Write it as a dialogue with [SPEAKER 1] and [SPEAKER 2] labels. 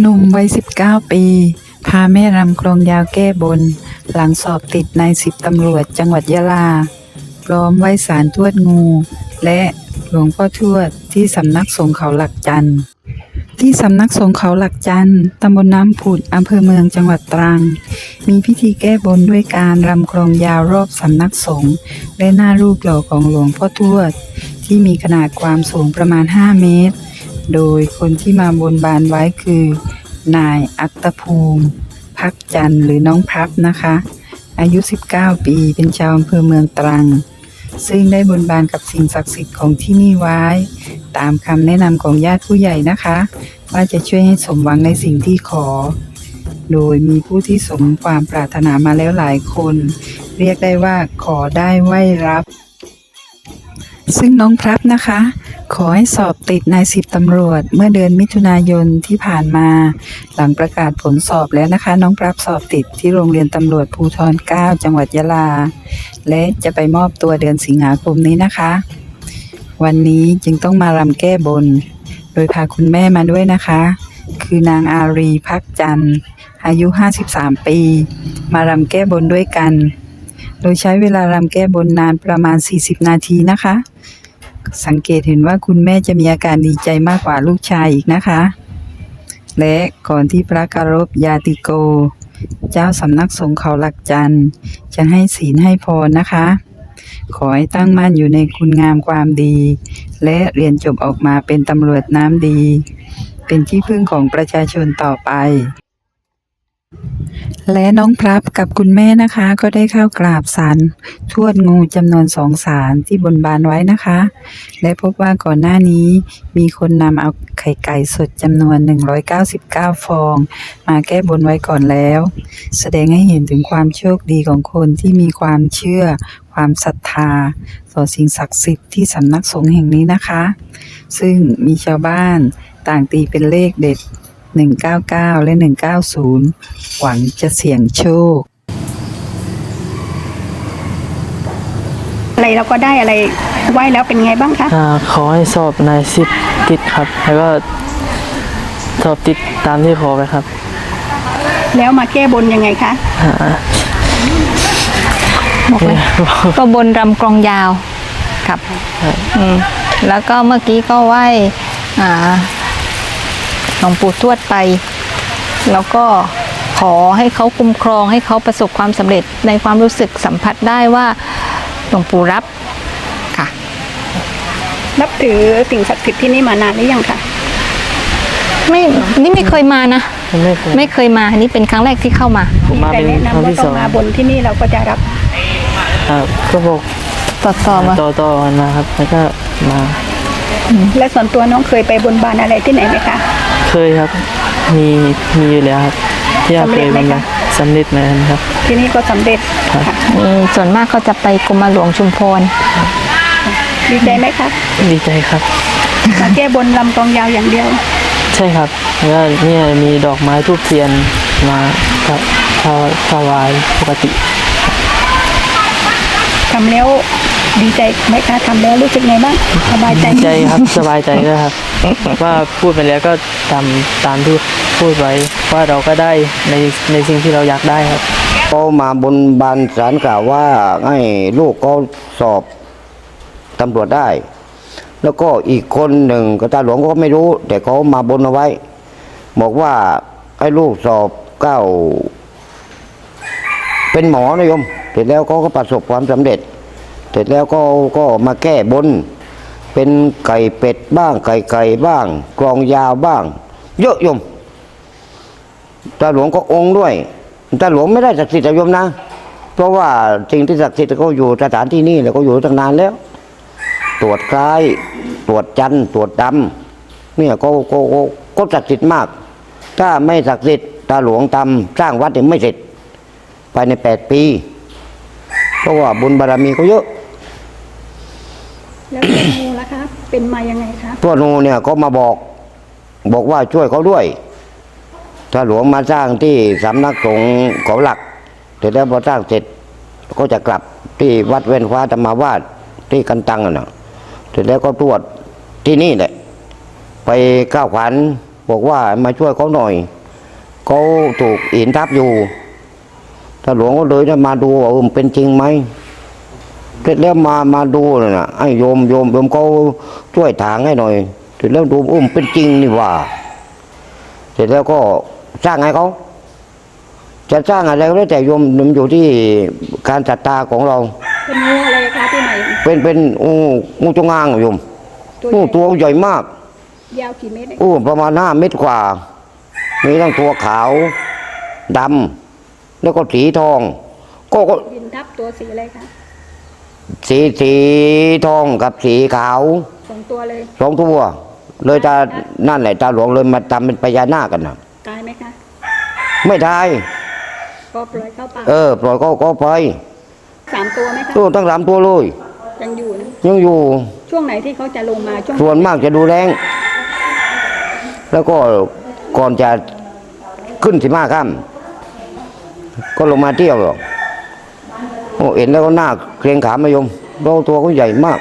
[SPEAKER 1] หนุ่มวัย 19 ปี พาแม่รำกลองยาวแก้บน หลังสอบติดในสิบตำรวจจังหวัดยะลา พร้อมไหว้สารทวดงู และหลวงพ่อทวดที่สำนักสงฆ์เขาหลักจันทร์ที่สำนักสงฆ์เขาหลักจันทร์ตำบลน้ำผุดอำเภอเมืองจังหวัดตรัง มีพิธีแก้บนด้วยการรำกลองยาวรอบสำนักสงฆ์และหน้ารูปหล่อของหลวงพ่อทวด ที่มีขนาดความสูงประมาณ 5 เมตร โดยคนที่มาบนบานไว้คือ นายอัตภูมิพักจันหรือน้องพับนะคะ อายุ 19 ปีเป็นชาวอำเภอเมืองตรัง ซึ่งได้บนบานกับสิ่งศักดิ์สิทธิ์ของที่นี่ไว้ ตามคำแนะนำของญาติผู้ใหญ่นะคะ ว่าจะช่วยให้สมหวังในสิ่งที่ขอ โดยมีผู้ที่สมความปรารถนามาแล้วหลายคน เรียกได้ว่าขอได้ไหวรับซึ่งน้องพลับนะคะ ขอให้สอบติดนายสิบตำรวจ เมื่อเดือนมิถุนายนที่ผ่านมา หลังประกาศผลสอบแล้วนะคะ น้องพลับสอบติดที่โรงเรียนตำรวจภูทร9จังหวัดยะลา และจะไปมอบตัวเดือนสิงหาคมนี้นะคะ วันนี้จึงต้องมารำแก้บน โดยพาคุณแม่มาด้วยนะคะ คือนางอารีพักจันทร์อายุ 53 ปี มารำแก้บนด้วยกัน โดยใช้เวลารำแก้บนนานประมาณ 40 นาทีนะคะ สังเกตเห็นว่าคุณแม่จะมีอาการดีใจมากกว่าลูกชายอีกนะคะ และก่อนที่พระกรบยาติโก เจ้าสำนักสงฆ์เขาหลักจันทร์จะให้ศีลให้พรนะคะ ขอให้ตั้งมั่นอยู่ในคุณงามความดี และเรียนจบออกมาเป็นตำรวจน้ำดี เป็นที่พึ่งของประชาชนต่อไป และน้องพลับกับคุณแม่นะคะ ก็ได้เข้ากราบสารทวดงูจำนวนสองสารที่บนบานไว้นะคะ และพบว่าก่อนหน้านี้มีคนนำเอาไข่ไก่สดจำนวน 199 ฟอง มาแก้บนไว้ก่อนแล้ว แสดงให้เห็นถึงความโชคดีของคนที่มีความเชื่อ ความศรัทธา ต่อสิ่งศักดิ์สิทธิ์ที่สำนักสงฆ์แห่งนี้นะคะ ซึ่งมีชาวบ้านต่างตีเป็นเลขเด็ด 199 และ 190 หวังจะเสี่ยงโชค
[SPEAKER 2] อะไรเราก็ได้อะไรไหวแล้วเป็นไงบ้างคะ
[SPEAKER 3] อ่าขอให้สอบนายสิบติดครับ แล้วก็สอบติดตามที่ขอไปครับ
[SPEAKER 2] แล้วมาแก้บนยังไงคะ
[SPEAKER 3] อ่า
[SPEAKER 4] บอกเลยก็บนรำกลองยาวครับอืมแล้วก็เมื่อกี้ก็ไหว้อ่า หลวงปู่ทวดไป แล้วก็ขอให้เขาคุ้มครองให้เขาประสบความสำเร็จในความรู้สึกสัมผัสได้ว่าหลวงปู่รับค่ะ
[SPEAKER 2] นับถือสิ่งศักดิ์สิทธิ์ที่นี่มานานหรือยังคะ
[SPEAKER 4] ไม่นี่ไม่เคยมานะ
[SPEAKER 3] ไม่เคย
[SPEAKER 4] ไม่เคยมานี่เป็นครั้งแรกที่เข้ามา
[SPEAKER 3] ผมมา
[SPEAKER 2] ใคร
[SPEAKER 3] เป็น
[SPEAKER 2] แนะ
[SPEAKER 3] ครั้ง
[SPEAKER 2] นำว่า
[SPEAKER 3] ที่
[SPEAKER 2] ต้
[SPEAKER 3] ส
[SPEAKER 2] อ
[SPEAKER 3] องง
[SPEAKER 2] มาบนที่นี่เราก็จะรับ
[SPEAKER 3] อ่าก็บอก
[SPEAKER 4] ต่อต่อมา
[SPEAKER 3] ต่อต่อกันมาครับ แล้วก็มา
[SPEAKER 2] และส่วนตัวน้องเคยไปบนบานอะไรที่ไหนไหมคะ
[SPEAKER 3] เคยครับ มีมีอยู่แล้วครับที่เราเคย
[SPEAKER 2] สำเร็จไหม
[SPEAKER 3] มา
[SPEAKER 2] คะ
[SPEAKER 3] สำเร็จเหมือนกันครับ
[SPEAKER 2] ที่นี่ก็สำเร็จ
[SPEAKER 3] ครับ
[SPEAKER 2] ค่ะ
[SPEAKER 4] อืมส่วนมากเขาจะไปกรมหลวงชุมพร
[SPEAKER 2] ดีใจไหมคะ
[SPEAKER 3] ดีใจครับ
[SPEAKER 2] มาแก้บนลำกลองยาวอย่างเดียว
[SPEAKER 3] ใช่ครับแล้วก็เนี่ยมีดอกไม้ทูบเทียนมาครับถวถวายปกติ
[SPEAKER 2] ทำแล้วดีใจไหมคะทำแล้วรู้สึกไงบ้างสบายใจ
[SPEAKER 3] ใจครับ สบายใจด้วยครับ ว่าพูดไปแล้วก็ทำตามที่พูดไว้ว่าเราก็ได้ในในสิ่งที่เราอยากได้ครับ
[SPEAKER 5] เขามาบนบานสารกล่าวว่าให้ลูกเขาสอบตำรวจได้ แล้วก็อีกคนหนึ่งก็ตาหลวงก็ไม่รู้ แต่เขามาบนเอาไว้ บอกว่าให้ลูกสอบเก้า เป็นหมอนะโยมเสร็จแล้วเขาก็ประสบความสำเร็จ เสร็จแล้วก็ก็มาแก้บน เป็นไก่เป็ดบ้าง ไก่ไก่บ้างกลองยาวบ้าง เยอะยมตาหลวงก็องค์ด้วยตาหลวงไม่ได้ศักดิ์สิทธิ์ยมนะ เพราะว่าสิ่งที่ศักดิ์สิทธิ์เขาอยู่สถานที่นี่แล้วก็อยู่ตั้งนานแล้ว ตรวจคล้าย ตรวจจันตรวจดำเนี่ยก็ก็ก็ศักดิ์สิทธิ์มาก ถ้าไม่ศักดิ์สิทธิ์ตาหลวงทำสร้างวัดเนี่ยไม่เสร็จภายในแปดปี เพราะว่าบุญบารมีเขาเยอะ
[SPEAKER 2] แล้วเป็นงูล่ะคะ เป็นมายังไงคะ
[SPEAKER 5] พวกนูเนี่ยก็มาบอก บอกว่าช่วยเขาด้วย ถ้าหลวงมาสร้างที่สำนักสงฆ์เขาหลักเสร็จแล้วพอสร้างเสร็จก็จะกลับที่วัดเว้นฟ้าธรรมาวาสที่กันตังอะนะเสร็จแล้วก็ตรวจที่นี่แหละ ไปก้าวขวัญบอกว่ามาช่วยเขาหน่อยเขาถูกอินทับอยู่ถ้าหลวงก็เลยได้มาดูว่ามันเป็นจริงไหม เสร็จแล้วมามาดูน่ะนะไอ้โยมโยมโยมเขาช่วยถางให้หน่อยเสร็จแล้วดูอุ้มนเป็นจริงนี่หว่า เสร็จแล้วก็สร้างให้เขาจะสร้างอะไรก็แล้วแต่โยมมันอยู่ที่การศรัทธาของเรา
[SPEAKER 2] เป็นงูอะไรคะที่ไหน
[SPEAKER 5] เป็นเป็นงูงูจงอางโยม
[SPEAKER 2] ตัว
[SPEAKER 5] งู
[SPEAKER 2] ใหญ่
[SPEAKER 5] ตัวใหญ่มาก
[SPEAKER 2] ยาวกี่เมตรเอง
[SPEAKER 5] อู้ประมาณห้าเมตรกว่า มีทั้งตัวขาวดำแล้วก็สีทอง ก็ก็
[SPEAKER 2] ดินทับตัวสีอะไรคะ
[SPEAKER 5] สีสีทองกับสีขาว
[SPEAKER 2] สองตัวเลย
[SPEAKER 5] สองตัวเลยตานั่นแหละตาหลวงเลยมาทำเป็นพญานาคกันนะ
[SPEAKER 2] ตายไหมคะ
[SPEAKER 5] ไม่ได้
[SPEAKER 2] ก็ปล่อยเข้าป่า
[SPEAKER 5] เออปล่อยก็ก็ไป
[SPEAKER 2] สามตัวไหมคะ
[SPEAKER 5] ตัวตั้งสามตัวเลย
[SPEAKER 2] ยังอยู่นะ
[SPEAKER 5] ยังอยู่
[SPEAKER 2] ช่วงไหนที่เขาจะลงมาช่วง
[SPEAKER 5] ส่วนมากจะดูแรงแล้วก็ก่อนจะขึ้นสิมาค่ำก็ลงมาเที่ยวหรอกโอ้ เห็นแล้วก็หน้าเกรงขามมายมเราตัวเขาใหญ่มาก